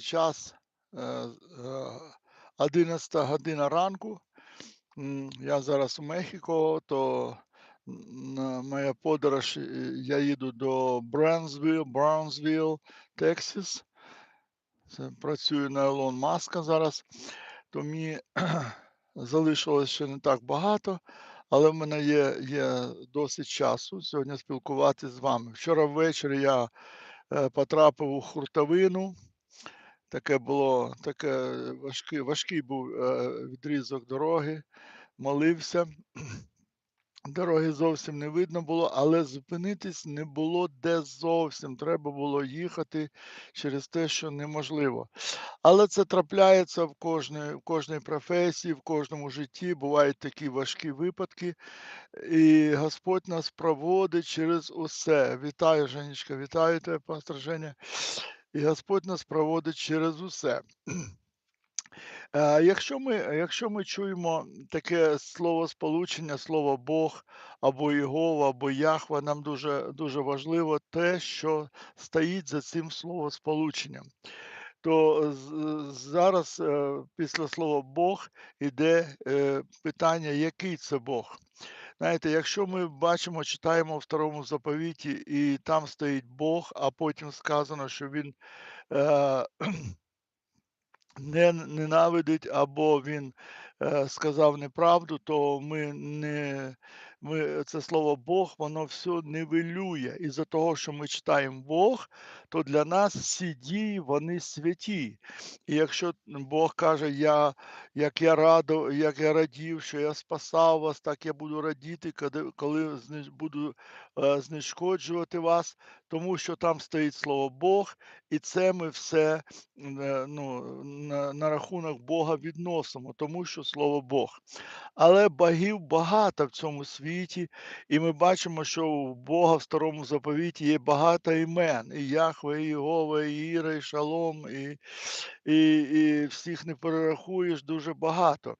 час, е, е, 11 година ранку. Я зараз у Мехіко, то моя подорож, е, я їду до Браунсвілл, Браунсвілл, Тексас. Працюю на Елон Маска зараз, то мені залишилось ще не так багато, але в мене є, є досить часу сьогодні спілкуватися з вами. Вчора ввечері я е, потрапив у хуртовину. Таке було, таке важкий, важкий був е, відрізок дороги, молився. Дороги зовсім не видно було, але зупинитись не було де зовсім. Треба було їхати через те, що неможливо. Але це трапляється в кожній, в кожній професії, в кожному житті. Бувають такі важкі випадки, і Господь нас проводить через усе. Вітаю, Женечка, вітаю тебе, пастор Женя. І Господь нас проводить через усе. Е, Якщо ми, якщо ми чуємо таке словосполучення, слово Бог або Єгова, або Яхва, нам дуже, дуже важливо те, що стоїть за цим словосполученням. То зараз е, після слова Бог іде е, питання, який це Бог. Знаєте, якщо ми бачимо, читаємо в старому заповіті, і там стоїть Бог, а потім сказано, що він е, не ненавидить або він е, сказав неправду, то ми не ми, це слово Бог, воно все нивелює. І за того, що ми читаємо Бог, то для нас всі дії вони святі. І якщо Бог каже, я, як я радо, як я радів, що я спасав вас, так я буду радіти, коли, коли буду е, знешкоджувати вас, тому що там стоїть слово Бог, і це ми все е, ну, на, на рахунок Бога відносимо, тому що слово Бог. Але богів багато в цьому світі, і ми бачимо, що у Бога в старому заповіті є багато імен: і Яхве, і Єгова, і Іра, і Шалом, і, і, і всіх не перерахуєш дуже багато.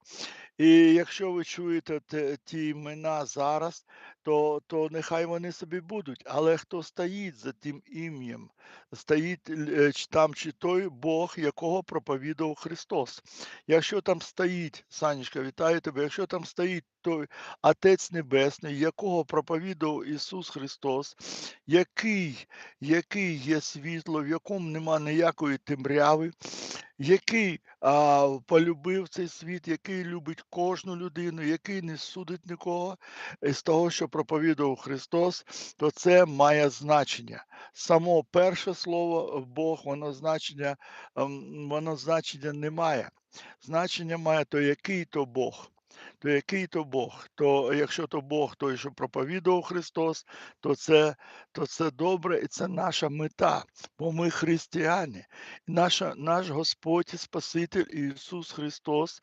І якщо ви чуєте ті імена зараз, то, то нехай вони собі будуть. Але хто стоїть за тим ім'ям? Стоїть е, там чи той Бог, якого проповідав Христос. Якщо там стоїть, Санечка, вітаю тебе, якщо там стоїть той Отець Небесний, якого проповідав Ісус Христос, який, який є світло, в якому нема ніякої темряви, який а, полюбив цей світ, який любить кожну людину, який не судить нікого з того, що проповідував Христос, то це має значення. Само перше слово Бог, воно значення, ем, воно значення не має. Значення має то який то Бог. То який то Бог, то якщо то Бог той, що проповідував Христос, то це то це добре і це наша мета, бо ми християни. Наша, Наш Господь Спаситель Ісус Христос,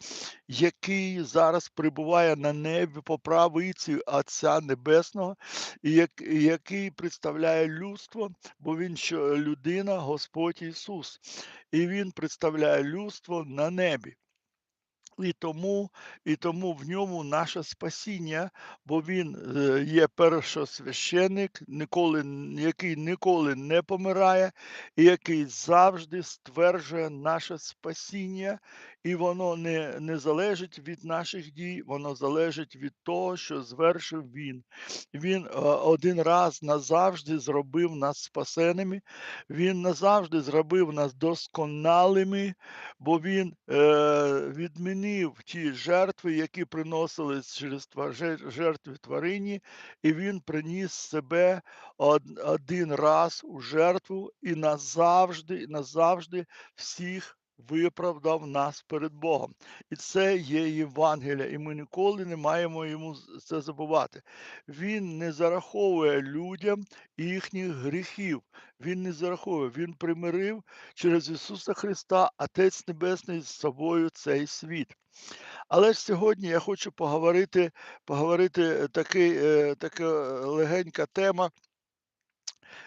який зараз перебуває на небі по правиці Отця Небесного, і як, який представляє людство, бо Він що людина, Господь Ісус, і Він представляє людство на небі. І тому, і тому в ньому наше спасіння, бо він е, є першосвященик, ніколи, який ніколи не помирає, і який завжди стверджує наше спасіння, і воно не, не залежить від наших дій, воно залежить від того, що звершив він. Він е, один раз назавжди зробив нас спасеними, він назавжди зробив нас досконалими, бо він е, відмінив ті жертви, які приносились через жертви тварині, і він приніс себе од- один раз у жертву і назавжди, і назавжди всіх. Виправдав нас перед Богом. І це є Євангелія, і ми ніколи не маємо йому це забувати. Він не зараховує людям їхніх гріхів. Він не зараховує, він примирив через Ісуса Христа, Отець Небесний з собою цей світ. Але ж сьогодні я хочу поговорити, поговорити е, такий, е, така легенька тема.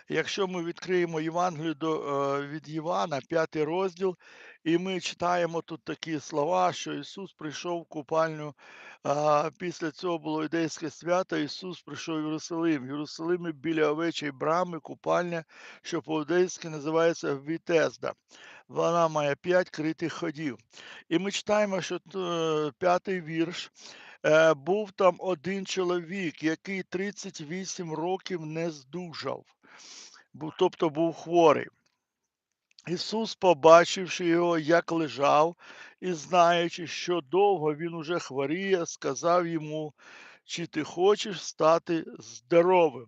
Якщо ми відкриємо Євангелію е, від Івана, 5 розділ, і ми читаємо тут такі слова, що Ісус прийшов в купальню. А, після цього було юдейське свято, Ісус прийшов в Єрусалим. В Єрусалимі біля овечої брами купальня, що по-юдейськи називається Вітезда. Вона має 5 критих ходів. І ми читаємо, що е, п'ятий вірш. Е, був там один чоловік, який 38 років не здужав, тобто був хворий. Ісус, побачивши його, як лежав, і знаючи, що довго він уже хворіє, сказав йому, чи ти хочеш стати здоровим.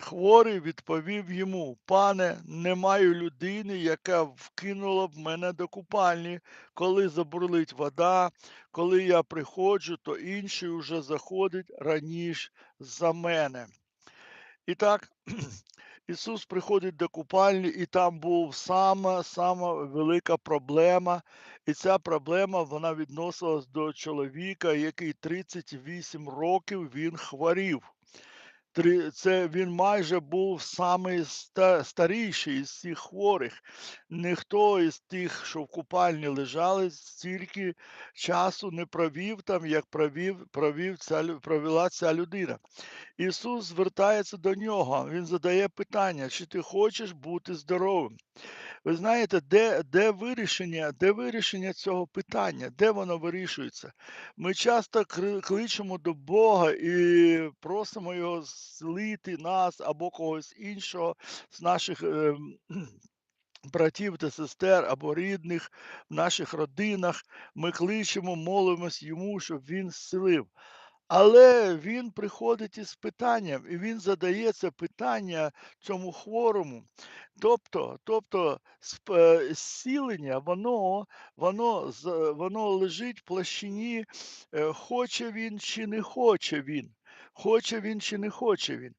Хворий відповів йому: Пане, не маю людини, яка вкинула б мене до купальні, коли забурлить вода, коли я приходжу, то інший уже заходить раніше за мене. І так, Ісус приходить до купальні, і там був сама сама велика проблема. І ця проблема вона відносилась до чоловіка, який 38 років він хворів. Це він майже був самий старіший із всіх хворих. Ніхто із тих, що в купальні лежали, стільки часу не провів там, як провів провів ця провела ця людина. Ісус звертається до нього, Він задає питання: чи ти хочеш бути здоровим? Ви знаєте, де де вирішення де вирішення цього питання, де воно вирішується? Ми часто кличемо до Бога і просимо Його злити нас або когось іншого з наших е, братів та сестер або рідних в наших родинах. Ми кличемо, молимось йому, щоб він зцілив. Але він приходить із питанням, і він задає це питання цьому хворому. Тобто тобто е, зцілення, воно воно, воно лежить в площині, е, хоче він чи не хоче він. Хоче він чи не хоче він.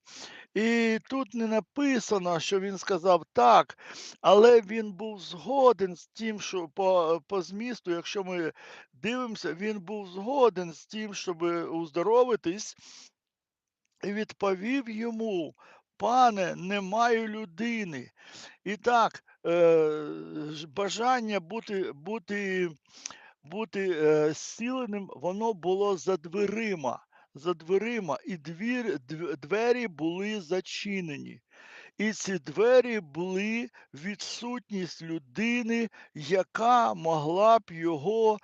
І тут не написано, що він сказав так, але він був згоден з тим, що по по змісту, якщо ми дивимося, він був згоден з тим, щоб уздоровитись, і відповів йому: Пане, не маю людини. І так, е, бажання бути бути, бути е, зціленим, воно було за дверима за дверима, і двір, двері були зачинені. І ці двері були відсутність людини, яка могла б його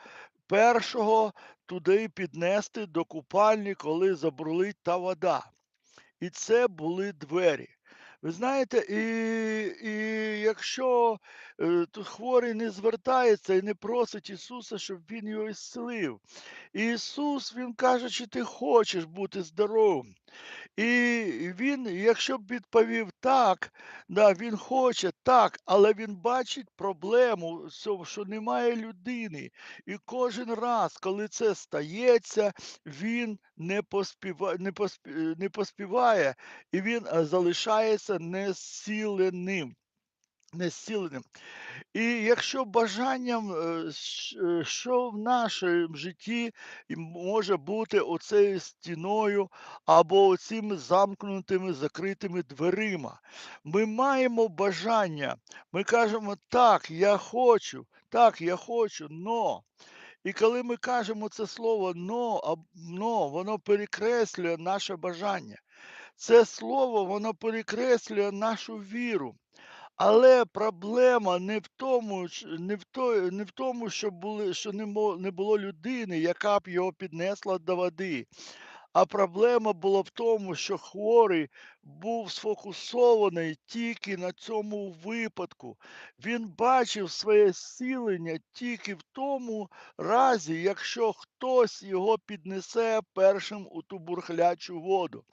першого туди піднести до купальні, коли забрулить та вода. І це були двері. Ви знаєте, і і якщо е, хворий не звертається і не просить Ісуса, щоб Він його ісцелив, Ісус, Він каже, чи ти хочеш бути здоровим. І він, якщо б відповів так, да, він хоче так, але він бачить проблему, що немає людини. І кожен раз, коли це стається, він не поспіває, не поспіває, і він залишається несіленим. Несіленим. І якщо бажанням, е, е, що в нашому житті може бути оцею стіною або цими замкнутими закритими дверима, ми маємо бажання, ми кажемо, так, я хочу, так, я хочу, но. І коли ми кажемо це слово но, но, воно перекреслює наше бажання. Це слово воно перекреслює нашу віру. Але проблема не в тому, не в той, не в тому, що були, що не не було людини, яка б його піднесла до води. А проблема була в тому, що хворий був сфокусований тільки на цьому випадку. Він бачив своє зцілення тільки в тому разі, якщо хтось його піднесе першим у ту бурхлячу воду.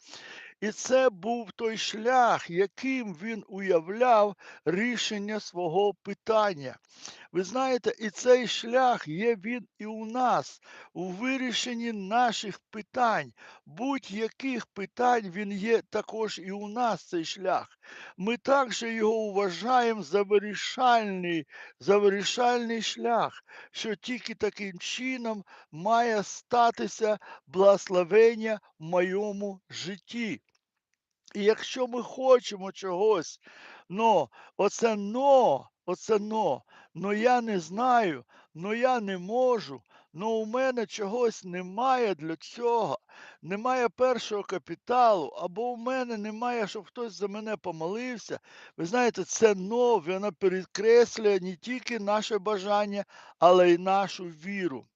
І це був той шлях, яким він уявляв рішення свого питання. Ви знаєте, і цей шлях є він і у нас, у вирішенні наших питань, будь-яких питань він є також і у нас цей шлях. Ми також його вважаємо за вирішальний, за вирішальний шлях, що тільки таким чином має статися благословення в моєму житті. І якщо ми хочемо чогось, но оце но, оце но, но я не знаю, но я не можу, но у мене чогось немає для цього, немає першого капіталу, або у мене немає, щоб хтось за мене помолився. Ви знаєте, це нове, воно перекреслює не тільки наше бажання, але й нашу віру.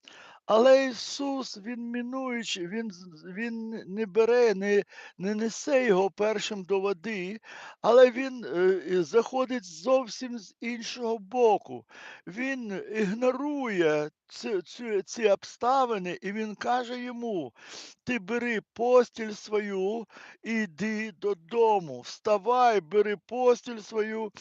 Але Ісус, Він мінуючий, Він Він не бере, не не несе його першим до води, але Він, е, заходить зовсім з іншого боку. Він ігнорує ці ці ці обставини, і він каже йому: "Ти бери постіль свою і йди додому. Вставай, бери постіль свою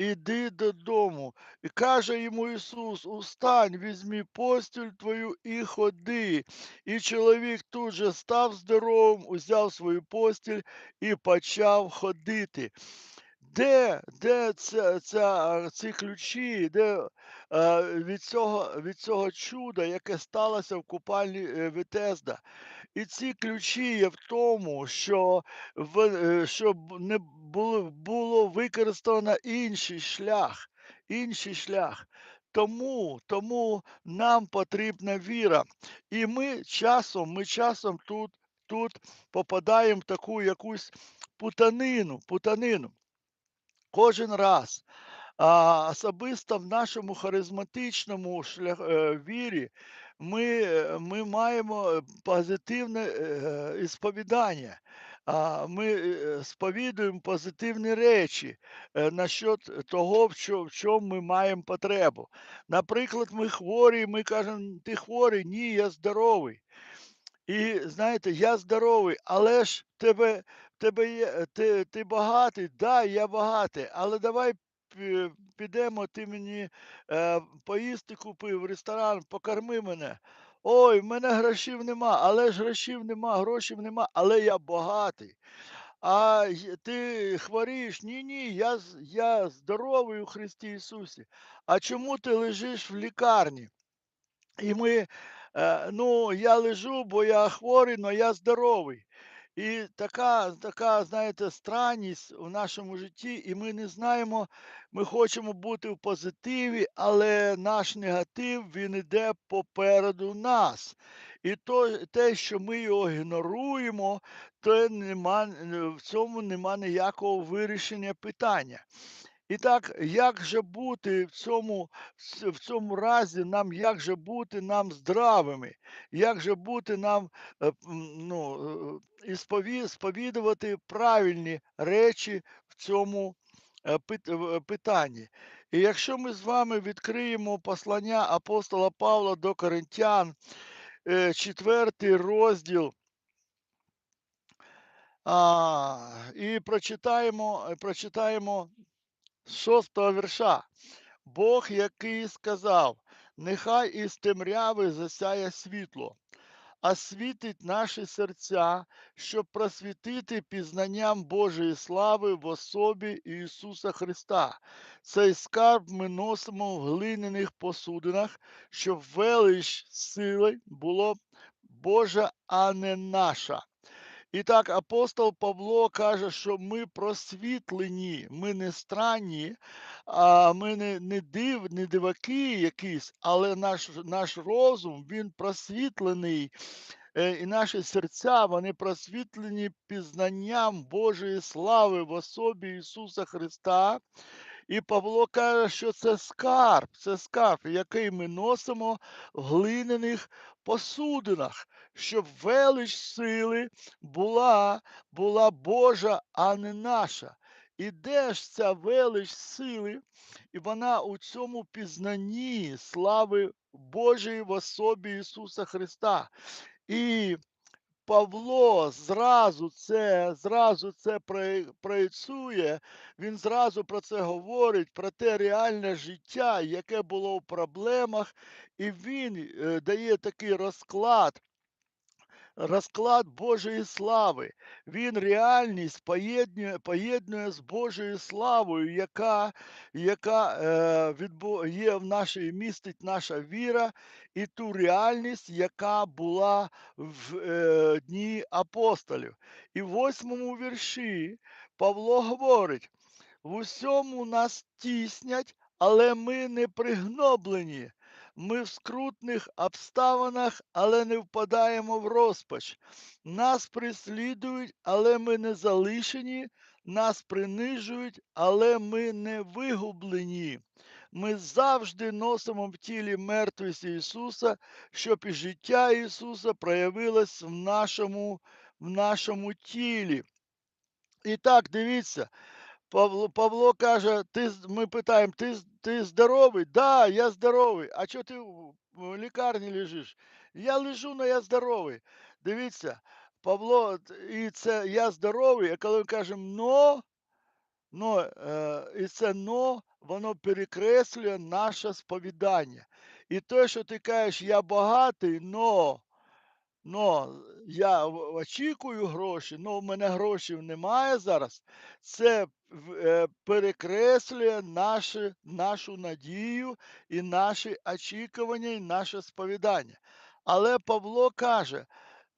Іди додому. І каже йому Ісус: Устань, візьми постіль твою і ходи. І чоловік тут же став здоровим, узяв свою постіль і почав ходити. Де де ця, ця, ці ключі, де е, від цього від цього чуда, яке сталося в купальні е, Витезда? І ці ключі є в тому, що в е, щоб не було було використано інший шлях, інший шлях. Тому тому нам потрібна віра. І ми часом ми часом тут тут попадаємо в таку якусь путанину, путанину. Кожен раз. А особисто в нашому харизматичному шлях е, вірі ми е, ми маємо е, позитивне ісповідання. А, Ми сповідуємо позитивні речі насчет того, в чо- в чому ми маємо потребу. Наприклад, ми хворі, ми кажемо, ти хворий, ні, я здоровий. І знаєте, я здоровий, але ж тебе тебе є е, ти ти багатий, да, я багатий, але давай підемо, ти мені, е, поїсти купи в ресторан, покорми мене. Ой, в мене грошів нема, але ж грошів нема, грошей нема, але я багатий. А ти хворієш? Ні-ні, я я здоровий у Христі Ісусі. А чому ти лежиш в лікарні? І ми, е, ну, я лежу, бо я хворий, але я здоровий. І така, така, знаєте, странність у нашому житті, і ми не знаємо, ми хочемо бути в позитиві, але наш негатив він іде попереду нас. І то, те, що ми його ігноруємо, то нема, в цьому нема ніякого вирішення питання. І так, як же бути в цьому в цьому разі нам як же бути нам здравими? Як же бути нам, е, ну, е, і сповідувати правильні речі в цьому, е, питанні? І якщо ми з вами відкриємо послання апостола Павла до Коринтян, е, 4 розділ, а, і прочитаємо прочитаємо 6 вірша. Бог, який сказав, нехай із темряви засяє світло, а світить наші серця, щоб просвітити пізнанням Божої слави в особі Ісуса Христа. Цей скарб ми носимо в глиняних посудинах, щоб велич сили було Божа, а не наша. І так, апостол Павло каже, що ми просвітлені, ми не странні, а ми не не, див, не диваки якісь, але наш наш розум він просвітлений, е, і наші серця вони просвітлені пізнанням Божої слави в особі Ісуса Христа. І Павло каже, що це скарб, це скарб, який ми носимо в глиняних посудинах, щоб велич сили була була Божа, а не наша. І де ж ця велич сили, і вона у цьому пізнанні слави Божої в особі Ісуса Христа. І Павло зразу це зразу це проєцює, він зразу про це говорить, про те реальне життя, яке було в проблемах, і він е, дає такий розклад розклад Божої слави. Він реальність поєднує поєднує з Божою славою, яка яка е, відбу, є в нашій містить наша віра, і ту реальність, яка була в е, дні апостолів. І в восьмому вірші Павло говорить: в усьому нас тіснять, але ми не пригноблені. Ми в скрутних обставинах, але не впадаємо в розпач. Нас прислідують, але ми не залишені, нас принижують, але ми не вигублені. Ми завжди носимо в тілі мертвість Ісуса, щоб і життя Ісуса проявилось в нашому, в нашому тілі. І так, дивіться, Павло Павло каже: "Ти ми питаємо: "Ти з ти здоровий?" "Да, я здоровий". "А чого ти в лікарні лежиш?" "Я лежу, но я здоровий". Дивіться, Павло, і це "я здоровий", а коли він каже "но", но, і це "но", воно перекреслює наше сповідання. І те, що ти кажеш: "Я багатий, но" Но я очікую гроші, но в мене грошей немає зараз. Це е, перекреслює наші нашу надію і наші очікування, і наше сповідання. Але Павло каже,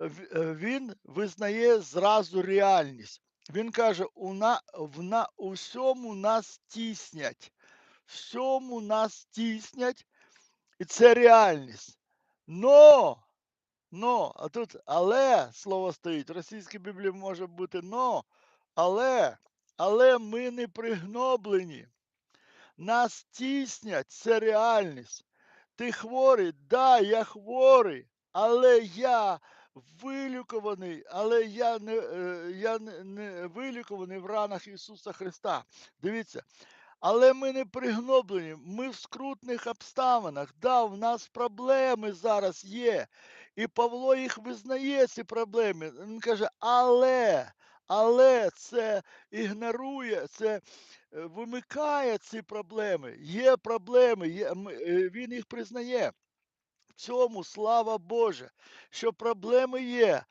е, він визнає зразу реальність. Він каже: "У на в на у всьому нас тіснять, всьому нас тіснять, і це реальність. Но Но, а тут але слово стоїть. В російській Біблії може бути но, але, але ми не пригноблені. Нас тіснять, це реальність. Ти хворий, да, я хворий, але я вилікуваний, але я не е, я не, не вилікуваний в ранах Ісуса Христа. Дивіться, але ми не пригноблені, ми в скрутних обставинах. Да, в нас проблеми зараз є. І Павло їх визнає, ці проблеми. Він каже, але, але це ігнорує, це е, вимикає ці проблеми. Є проблеми, є, е, він їх признає. В цьому слава Божа, що проблеми є,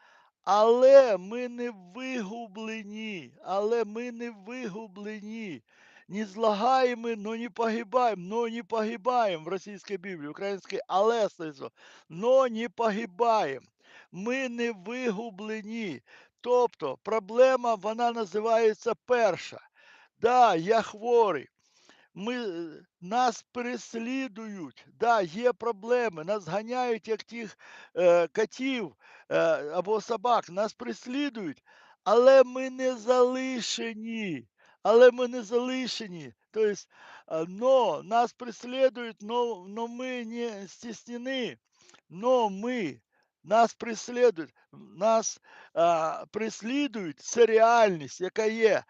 але ми не вигублені, але ми не вигублені. Не злагаємо, но не погибаем, но не погибаем в російській Біблії, українській але стоїть, но не погибаем. Ми не вигублені. Тобто проблема вона називається перша. Да, я хворий. Ми, е, Нас переслідують, да, є проблеми, нас ганяють, як тих е, котів е, або собак, нас переслідують, але ми не залишені. Але ми не залишені. Тобто, но нас преследують, но, но ми не стіснені, но ми. Нас преслідують, нас а, преслідують, це реальність, яка є. Е,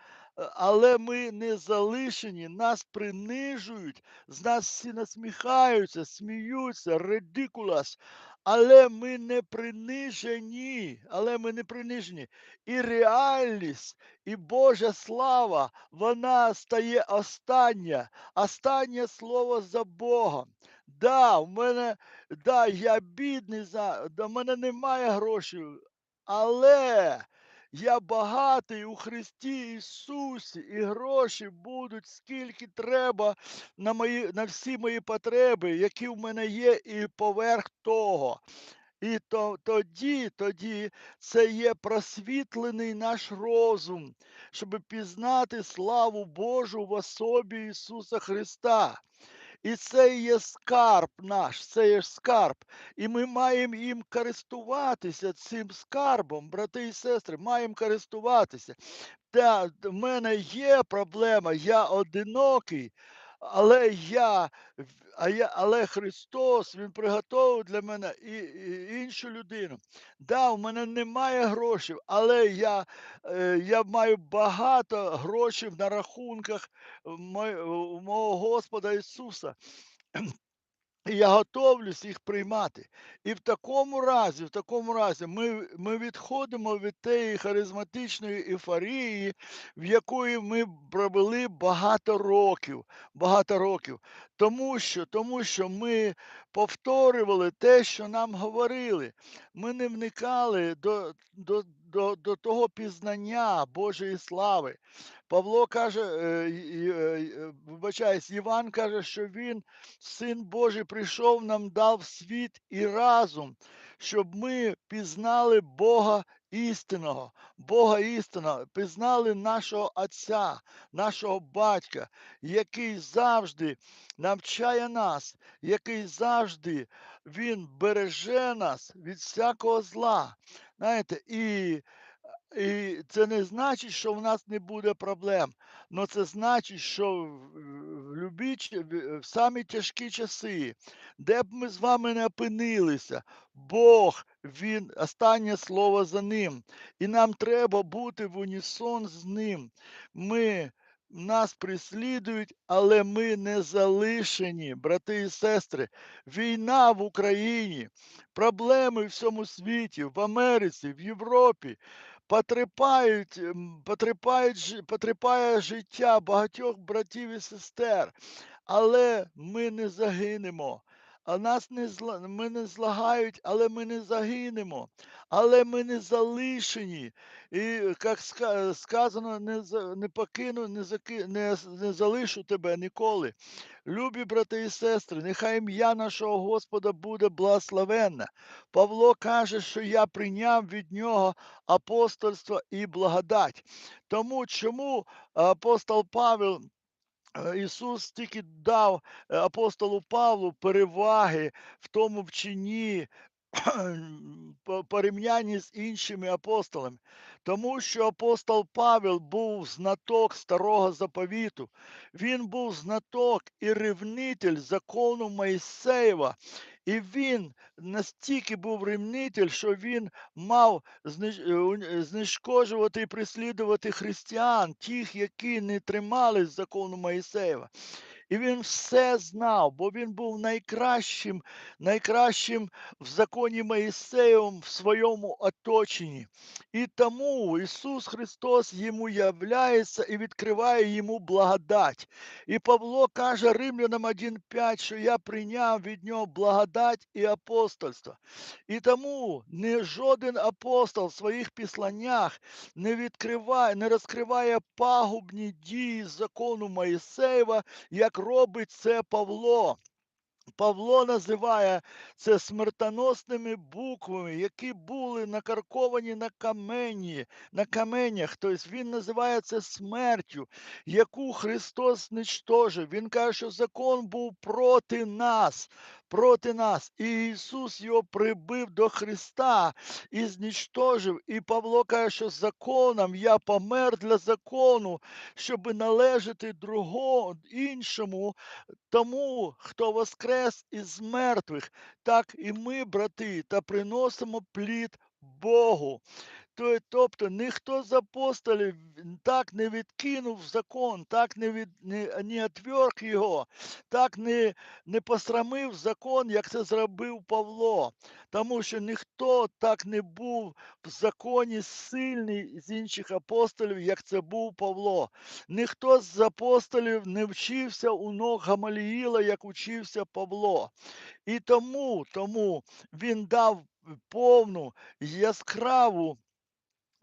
але ми не залишені, нас принижують, з нас всі насміхаються, сміються, редикулас. Але ми не принижені, але ми не принижені. І реальність, і Божа слава, вона стає остання, останнє слово за Богом. Да, в мене, да, я бідний, до мене немає грошей, але я багатий у Христі Ісусі, і гроші будуть скільки треба на мої, на всі мої потреби, які в мене є, і поверх того. І то, тоді, тоді це є просвітлений наш розум, щоб пізнати славу Божу в особі Ісуса Христа. І це є скарб наш, це є скарб. І ми маємо їм користуватися цим скарбом, брати і сестри, маємо користуватися. Та в мене є проблема, я одинокий, але я, а я, але Христос Він приготовив для мене і, і іншу людину. Да, у мене немає грошей, але я е, я маю багато грошей на рахунках у мого Господа Ісуса. І я готовлюсь їх приймати. І в такому разі в такому разі ми ми відходимо від тієї харизматичної ейфорії, в якої ми провели багато років. багато років. Тому що тому що ми повторювали те, що нам говорили. Ми не вникали до до, до, до того пізнання Божої слави. Павло каже, е, е, вибачаюсь, Іван каже, що він, син Божий, прийшов, нам дав світ і разум, щоб ми пізнали Бога істинного, Бога істинного, пізнали нашого Отця, нашого батька, який завжди навчає нас, який завжди Він береже нас від всякого зла. Знаєте, і і це не значить, що в нас не буде проблем. але це значить, що в любі, в самі тяжкі часи, де б ми з вами не опинилися, Бог, Він, останнє слово за ним. І нам треба бути в унісон з ним. Ми нас прислідують, але ми не залишені, брати і сестри. Війна в Україні, проблеми в всьому світі, в Америці, в Європі потріпають, потріпають, потріпає життя багатьох братів і сестер, але ми не загинемо. А нас не зла, ми не злагають, але ми не загинемо, але ми не залишені. І як сказано, не не покину, не, заки, не, не залишу тебе ніколи. Любі брати і сестри, нехай ім'я нашого Господа буде благословенне. Павло каже, що я прийняв від нього апостольство і благодать. Тому чому апостол Павел. Е, Ісус тільки дав е, апостолу Павлу переваги в тому вченні, порівнянні з іншими апостолами, тому що апостол Павел був знаток старого заповіту, він був знаток і ревнитель закону Моїсеєва, і він настільки був ревнитель, що він мав е, знешкоджувати і прислідувати християн, тих, які не тримались закону Моїсеєва. І він все знав, бо він був найкращим, найкращим в законі Моїсеєвому в своєму оточенні. І тому Ісус Христос йому являється і відкриває йому благодать. І Павло каже Римлянам 1,5, що я прийняв від нього благодать і апостольство. І тому не жоден апостол в своїх післаннях не відкриває, не розкриває пагубні дії закону Моїсеєва, як робить це Павло. Павло називає це смертоносними буквами, які були накарковані на камені, на каменях. Тобто Він називає це смертю, яку Христос ничтожив. Він каже, що закон був проти нас, проти нас. І Ісус його прибив до Христа і знищожив. І Павло каже, що законом я помер для закону, щоб належати другому іншому, тому, хто воскрес із мертвих, так і ми, брати, та приносимо плід Богу. Тобто ніхто з апостолів так не відкинув закон, так не від, не, не отверг його, так не не посрамив закон, як це зробив Павло. Тому що ніхто так не був в законі сильний з інших апостолів, як це був Павло. Ніхто з апостолів не вчився у ног Гамаліїла, як учився Павло. І тому, тому він дав повну яскраву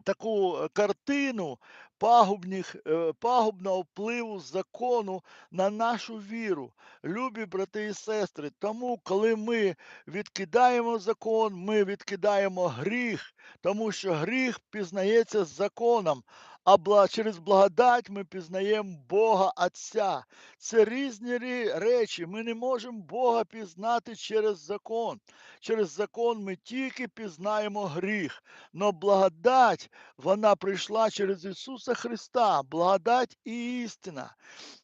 таку е, картину пагубних, е, пагубного впливу закону на нашу віру, любі брати і сестри. Тому, коли ми відкидаємо закон, ми відкидаємо гріх, тому що гріх пізнається законом, а через благодать ми пізнаємо Бога Отця. Це різні речі. Ми не можемо Бога пізнати через закон. Через закон ми тільки пізнаємо гріх. Но благодать, вона прийшла через Ісуса. Христа, благодать і істина.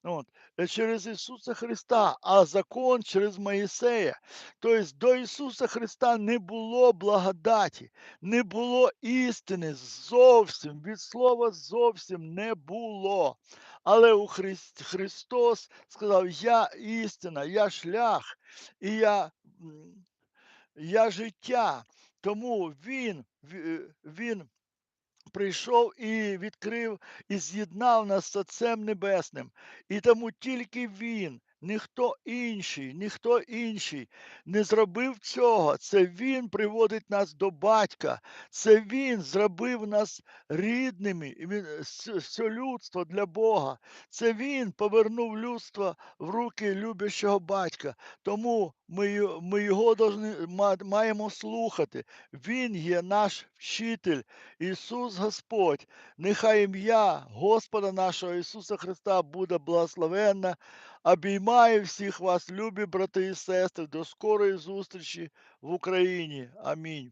От, через Ісуса Христа, а закон через Моїсея. Тобто до Ісуса Христа не було благодаті, не було істини зовсім, від слова зовсім не було. Але у Христ, Христос сказав: Я істина, я шлях, і я, я життя. Тому Він, Він прийшов і відкрив і з'єднав нас з Отцем Небесним. І тому тільки Він, ніхто інший, ніхто інший не зробив цього. Це Він приводить нас до батька. Це Він зробив нас рідними, с- все людство для Бога. Це Він повернув людство в руки любящого батька. Тому ми, ми його должны, маємо слухати. Він є наш вчитель. Ісус Господь, нехай ім'я Господа нашого Ісуса Христа буде благословенна. Обіймаю всіх вас, любі брати і сестри, до скорої зустрічі в Україні. Амінь.